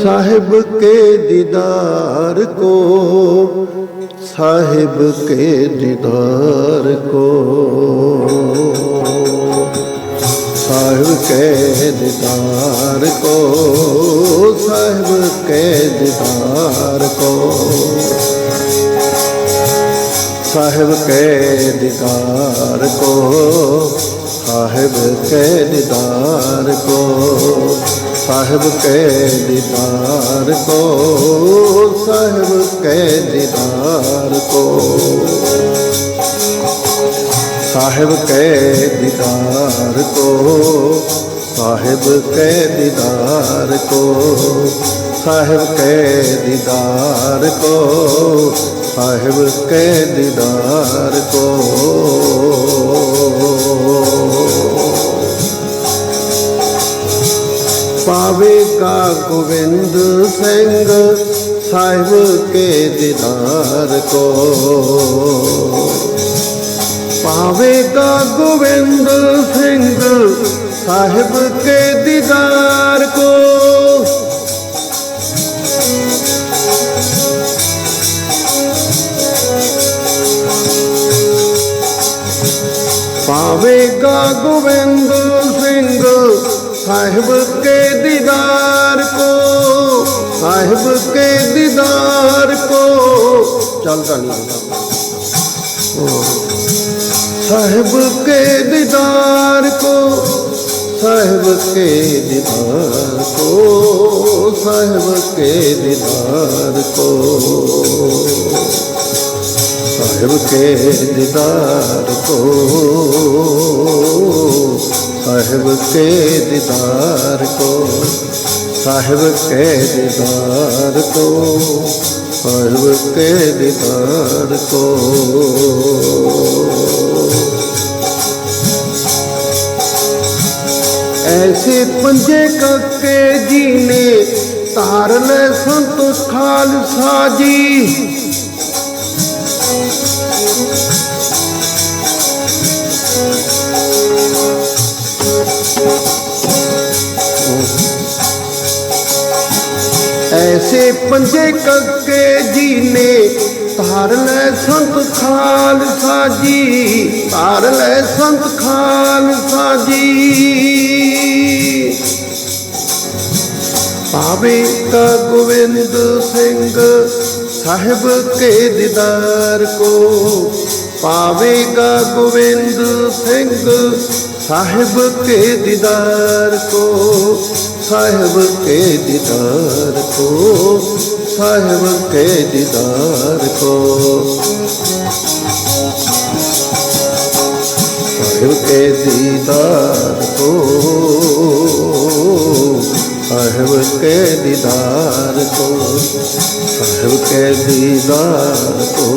साहिब के दीदार को साहिब के दीदार को साहिब के दीदार को साहिब के दीदार को साहिब के दीदार को साहिब के दीदार को ਸਾਹਿਬ ਕੈ ਦੀਦਾਰ ਕੋ ਸਾਹਿਬ ਕੈ ਦੀਦਾਰ ਕੋ ਸਾਹਿਬ ਕੈ ਦੀਦਾਰ ਕੋ ਸਾਹਿਬ ਕੈ ਦੀਦਾਰ ਕੋ ਸਾਹਿਬ ਕੈ ਦੀਦਾਰ ਕੋ ਸਾਹਿਬ ਕੈ ਦੀਦਾਰ ਕੋ ਪਾਵੇਗਾ ਗੋਵਿੰਦ ਸਿੰਘ ਸਾਹਿਬ ਕੇ ਦੀਦਾਰ ਕੋ। ਪਾਵੇਗਾ ਗੋਵਿੰਦ ਸਿੰਘ ਸਾਹਿਬ ਕੇ ਦੀਦਾਰ ਕੋ। ਪਾਵੇਗਾ ਗੋਵਿੰਦ ਸਿੰਘ ਸਾਹਿਬ ਕੇ ਦੀਦਾਰ ਕੋ, ਸਾਹਿਬ ਕੇ ਦੀਦਾਰ ਕੋ। ਚੱਲਦਾ ਨਹੀਂ ਸਾਹਿਬ ਕੇ ਦੀਦਾਰ ਕੋ, ਸਾਹਿਬ ਕੇ ਦੀਦਾਰ ਕੋ, ਸਾਹਿਬ ਕੇ ਦੀਦਾਰ ਕੋ। ਸਾਹਿਬ ਕੇ ਦੀਦਾਰ ਕੋ। ਸਾਹਿਬ ਕੇ ਦੀਦਾਰ ਕੋ, ਸਾਹਿਬ ਕੇ ਦੀਦਾਰ ਕੋ, ਸਾਹਿਬ ਕੇ ਦੀਦਾਰ ਕੋ। ऐसे पंजे कके जी ने तार ले संत ਐਸੇ ਪੰਜੇ ਕੱਕੇ ਜੀ ਨੇ, ਧਾਰ ਲੈ ਸੰਤ ਖਾਲਸਾ ਜੀ, ਧਾਰ ਲੈ ਸੰਤ ਖਾਲਸਾ ਜੀ। ਪਾਵੇ ਕਾ ਗੋਵਿੰਦ ਸਿੰਘ ਸਾਹਿਬ ਕੇ ਦੀਦਾਰ ਕੋ ਪਾਵੇਗਾ ਗੋਵਿੰਦ ਸਿੰਘ ਸਾਹਿਬ ਕੇ ਦੀਦਾਰ ਕੋ। ਸਾਹਿਬ ਕੇ ਦੀਦਾਰ ਕੋ ਸਾਹਿਬ ਕੇ ਦੀਦਾਰ ਕੋ। ਸਾਹਿਬ ਕੇ ਦੀਦਾਰ साहिब के दीदार को साहिब के दीदार को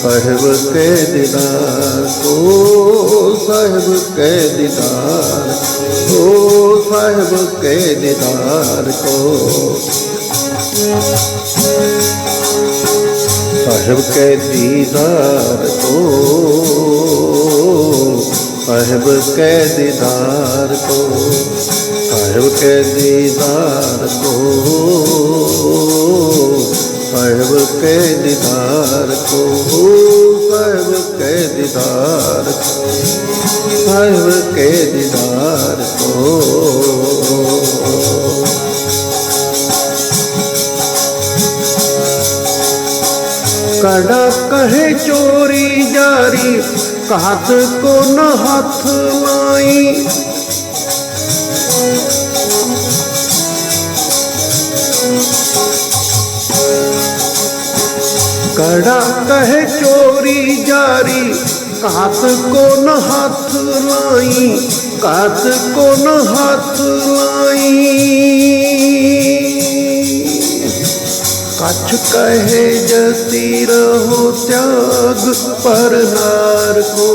साहिब के दीदार को साहिब के दीदार को साहिब के दीदार को साहिब के दीदार को ਸਾਹਿਬ ਕੈ ਦੀਦਾਰ ਕੋ, ਸਾਹਿਬ ਕੈ ਦੀਦਾਰ ਕੋ। ਸਾਹਿਬ ਕੈ ਦੀਦਾਰ ਕੋ, ਸਾਹਿਬ ਕੈ ਦੀਦਾਰ ਸਾਹਿਬ ਕੈ ਦੀਦਾਰ ਕੋ। ਕੜਾ ਕਹੇ ਚੋਰੀ ਜਾਰੀ ਘਾਤ ਕੋ ਨ ਹੱਥ ਲਾਈ ਕੜਾ ਕਹੇ ਚੋਰੀ ਜਾਰੀ ਘਾਤ ਕੋ ਨ ਹੱਥ ਲਾਈ ਘਾਤ ਕੋ ਨ ਹੱਥ ਲਾਈ कछ कहे जती रहो त्याग पर नार को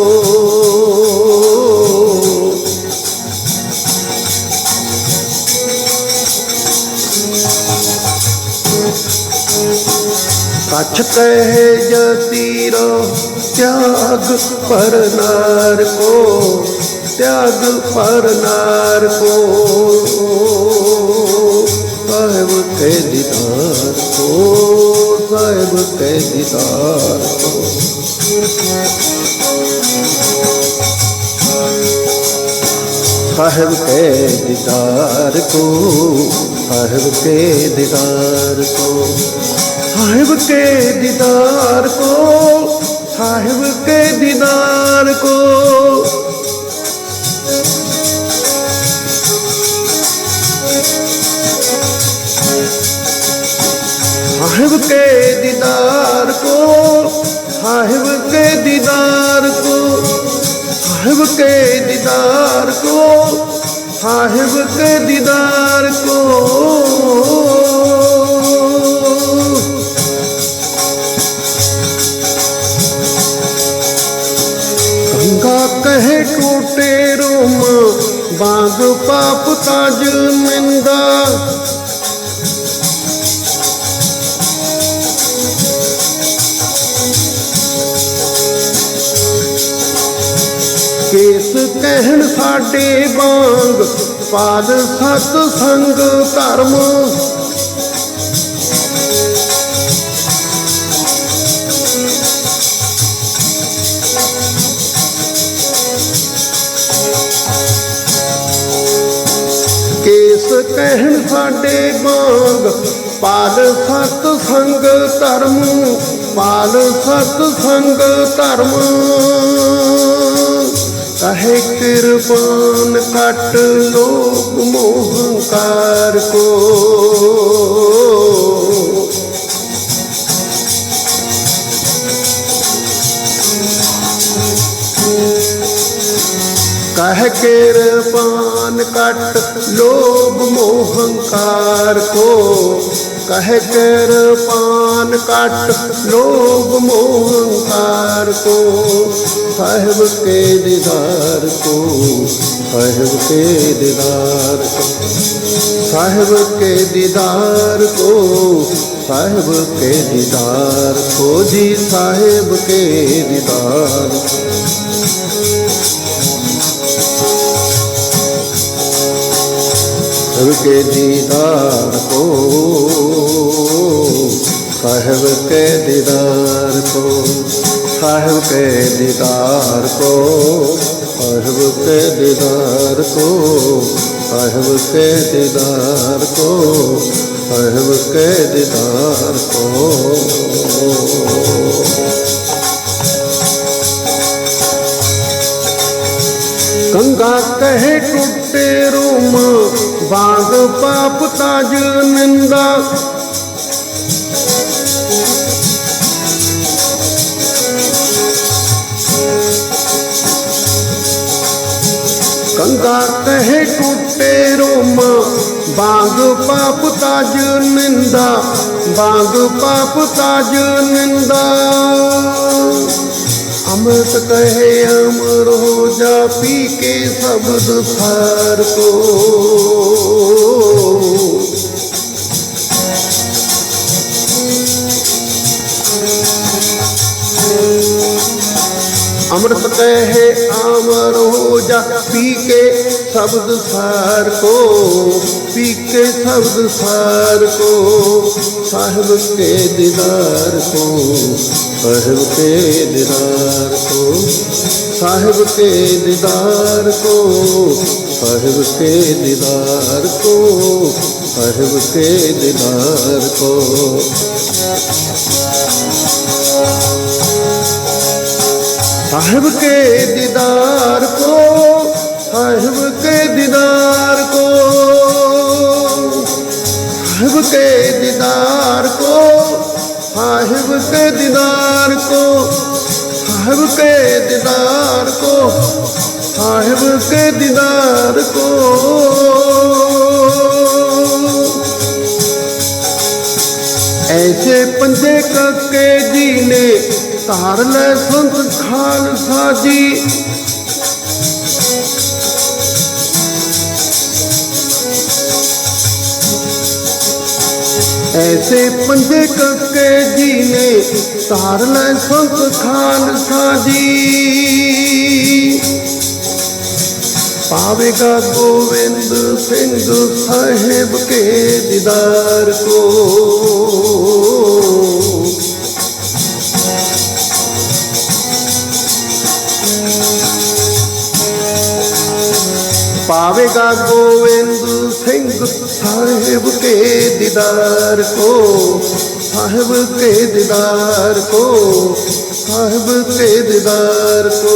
कछ कहे जती रहो त्याग पर नार को त्याग पर नार को ਪ੍ਰਭ ਕੇ ਦੀਦਾਰ ਕੋ ਸਾਹਿਬ ਕੇ ਦੀਦਾਰ ਕੋ ਸਾਹਿਬ ਕੇ ਦੀਦਾਰ ਕੋ ਸਾਹਿਬ ਕੇ ਦੀਦਾਰ ਕੋ ਸਾਹਿਬ ਕੇ ਦੀਦਾਰ ਕੋ साहिब के दीदार को साहिब के दीदार को साहिब के दीदार को गंगा कहे टूटे रोम बाग पाप ताज निंदा ਸਾਡੇ ਵਾਂਗ ਪਾਦ ਸਤ ਸੰਗ ਧਰਮ। ਕੇਸ ਕਹਿਣ ਸਾਡੇ ਵਾਂਗ ਪਾਦ ਸਤ ਸੰਗ ਧਰਮ, ਪਾਦ ਸਤ ਸੰਗ ਧਰਮ। कहे कृपान कट लोक मोहंकार को कह कृपान कट लोभ मोहंकार को कह कृपान कट लोभ मोहंकार को ਸਾਹਿਬ ਕੇ ਦੀਦਾਰ ਕੋ, ਸਾਹਿਬ ਕੇ ਦੀਦਾਰ ਕੋ। ਸਾਹਿਬ ਕੇ ਦੀਦਾਰ ਕੋ, ਸਾਹਿਬ ਕੇ ਦੀਦਾਰ ਕੋ ਜੀ, ਸਾਹਿਬ ਕੇ ਦੀਦਾਰ ਸਾਹਿਬ ਕੇ ਦੀਦਾਰ ਕੋ, ਸਾਹਿਬ ਕੇ ਦੀਦਾਰ ਕੋ। साहिब के दीदार को साहिब के दीदार को साहिब के दीदार को साहिब के दीदार को गंगा कहे टूटे रोम बाग पाप ताज निंदा गंगा कहे टूटे रोम बाग पाप ताज निंदा बाग पाप ताज निंदा अमृत कहे अमर हो जा पी के शब्द फार को ਸ਼ਬਦ ਸਾਰ ਕੋ, ਪੀਕੇ ਸ਼ਬਦ ਸਾਰ ਕੋ, ਸਾਹਿਬ ਕੇ ਦੀਦਾਰ ਕੋ, ਸਾਹਿਬ ਕੇ ਦੀਦਾਰ ਕੋ, ਸਾਹਿਬ ਕੇ ਦੀਦਾਰ ਕੋ, ਸਾਹਿਬ ਕੇ ਦੀਦਾਰ ਕੋ, ਸਾਹਿਬ ਕੇ ਦੀਦਾਰ ਕੋ। ਸਾਹਿਬ ਕੇ ਦੀਦਾਰ ਕੋ साहिब के दीदार को साहिब के दीदार को साहिब के दीदार को साहिब के दीदार को साहिब के दीदार को ऐसे पंजे कके जी ने तार ले संत खालसा जी ਐਸੇ ਪੰਜੇ ਕੱਕੇ ਜੀ ਨੇ ਧਾਰ ਲੈ ਸੰਤ ਖਾਲਸਾ ਜੀ ਪਾਵੇਗਾ ਗੋਵਿੰਦ ਸਿੰਘ ਸਾਹਿਬ ਕੇ ਦੀਦਾਰ ਕੋ ਪਾਵੇਗਾ ਗੋਵਿੰਦ साहेब के दीदार को साहेब के दीदार को साहेब के दीदार को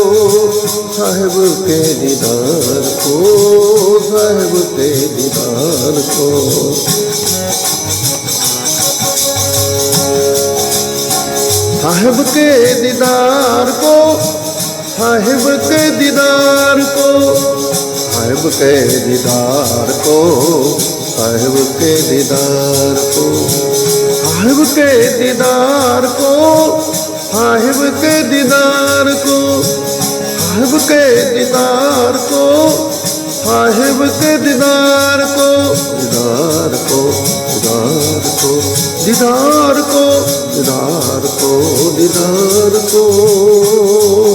साहेब के दीदार को साहेब के दीदार को साहेब के दीदार को साहेब के दीदार को ਸਾਹਿਬ ਕੇ ਦੀਦਾਰ ਕੋ, ਸਾਹਿਬ ਕੇ ਦੀਦਾਰ ਕੋ। ਸਾਹਿਬ ਕੇ ਦੀਦਾਰ ਕੋ, ਸਾਹਿਬ ਕੇ ਦੀਦਾਰ ਕੋ। ਸਾਹਿਬ ਕੇ ਦੀਦਾਰ ਕੋ, ਸਾਹਿਬ ਕੇ ਦੀਦਾਰ ਕੋ। ਦੀਦਾਰ ਕੋ ਦੀਦਾਰ ਕੋ। ਦੀਦਾਰ ਕੋ ਦੀਦਾਰ ਕੋ ਦੀਦਾਰ ਕੋ।